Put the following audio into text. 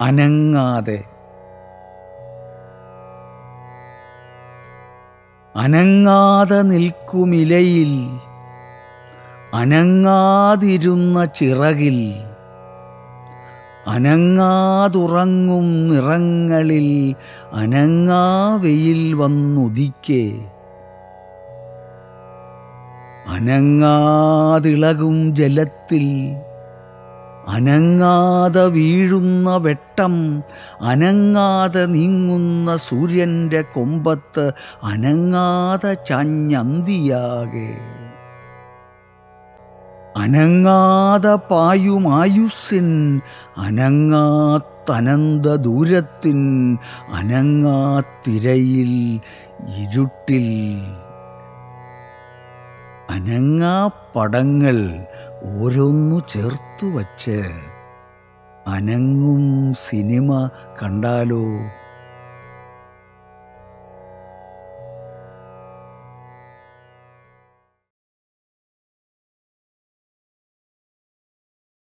അനങ്ങാതെ. അനങ്ങാതെ നിൽക്കുമിലയിൽ അനങ്ങാതിരുന്ന ചിറകിൽ അനങ്ങാതുറങ്ങും നിറങ്ങളിൽ അനങ്ങാവെയിൽ വന്നുദിക്കേ. അനങ്ങാതിളകും ജലത്തിൽ അനങ്ങാതെ വീഴുന്ന വെട്ടം അനങ്ങാതെ നീങ്ങുന്ന സൂര്യന്റെ കൊമ്പത്ത് അനങ്ങാതെ ചഞ്ഞന്തിയാകെ. അനങ്ങാതെ പായുമായുസ്സിൻ അനങ്ങാത്തനന്ത ദൂരത്തിൻ അനങ്ങാത്തിരയിൽ ഇരുട്ടിൽ. അനങ്ങാ പടങ്ങൾ ഓരോന്നു ചേർത്തു വച്ച് അനങ്ങും സിനിമ കണ്ടാലോ?